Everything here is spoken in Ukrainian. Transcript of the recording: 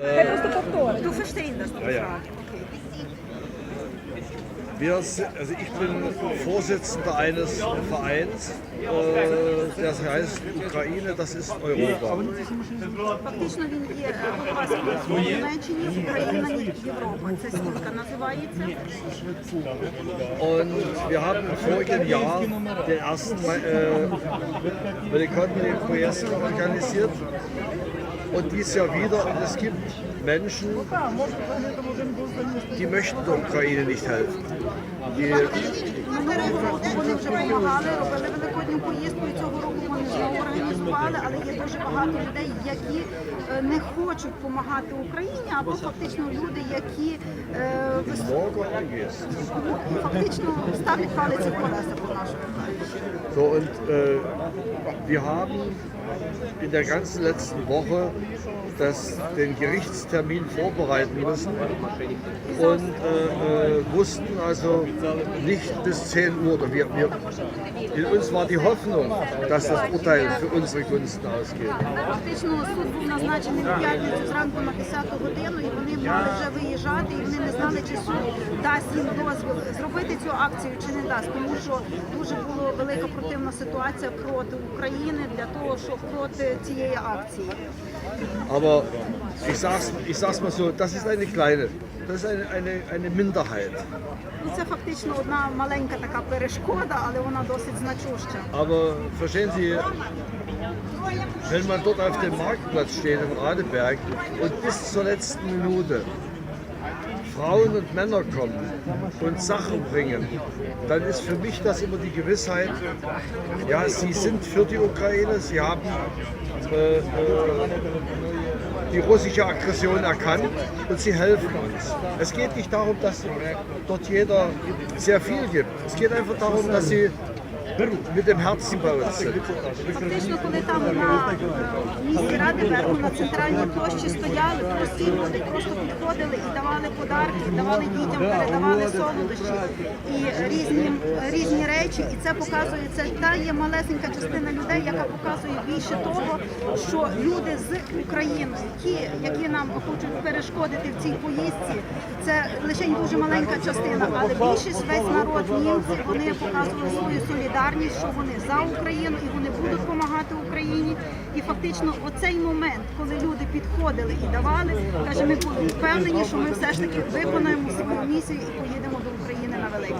Хай просто повторить. Du verstehen das, die Ja, ja. Frage. Okay. Wir, si- also ich bin Vorsitzender eines Vereins, äh, das heißt Ukraine, das ist Europa. Фактично він є е, голова спілки в Німеччині, Україна Європа. Це спілка називається. Und wir haben im vorigen Jahr den ersten äh, Velikotten organisiert. Und dies Jahr wieder. Und es gibt Menschen, die möchten der Ukraine nicht helfen. Die, вони вже допомагали, робили великодню поїздку, і цього року вони знову організували, але є дуже багато людей, які не хочуть допомагати Україні, або фактично люди, які е, фактично ставлять палиці колеса по нашому. So, und äh, wir haben in der ganzen letzten Woche das, den Gerichtstermin vorbereiten müssen und äh, äh, wussten also nicht bis 10 Uhr. Oder wir, wir, in uns war die Hoffnung, dass das Urteil für unsere Gunsten ausgeht. Фактично суд був назначений в п'ятницю зранку на 10 годину, і вони мали вже виїжджати, і вони не знали, чи суд дасть їм дозвіл зробити цю акцію чи не дасть, тому що дуже була велика противна ситуація проти України для того, що проти цієї акції. Aber ich sag's, ich sag's mal so, das ist eine kleine, das ist eine, eine, eine Minderheit. Ну це фактично одна маленька така перешкода, але вона досить значуща. Aber verstehen Sie, wenn man dort auf dem Marktplatz steht in Radeberg und bis zur letzten Minute Frauen und Männer kommen und Sachen bringen, dann ist für mich das immer die Gewissheit, ja, sie sind für die Ukraine, sie haben äh, äh, die russische Aggression erkannt und sie helfen uns. Es geht nicht darum, dass dort jeder sehr viel gibt. Es geht einfach darum, dass sie mit dem Herzen bei uns sind. Фактично, коли там на місці ради верху на центральній площі стояли, прості люди просто підходили і давали подарки, давали дітям, передавали солодощі і різні, різні речі. І це показує, це та є малесенька частина людей, яка показує більше того, що люди з України, які, які нам хочуть перешкодити в цій поїздці, це лише дуже маленька частина, але більшість весь народ німці вони показували свою солідарність, що вони за Україну і вони будуть допомагати Україні. І фактично, оцей момент, коли люди підходили і давали, каже, ми впевнені, що ми все ж таки виконаємо свою місію і поїдемо до України на Великий.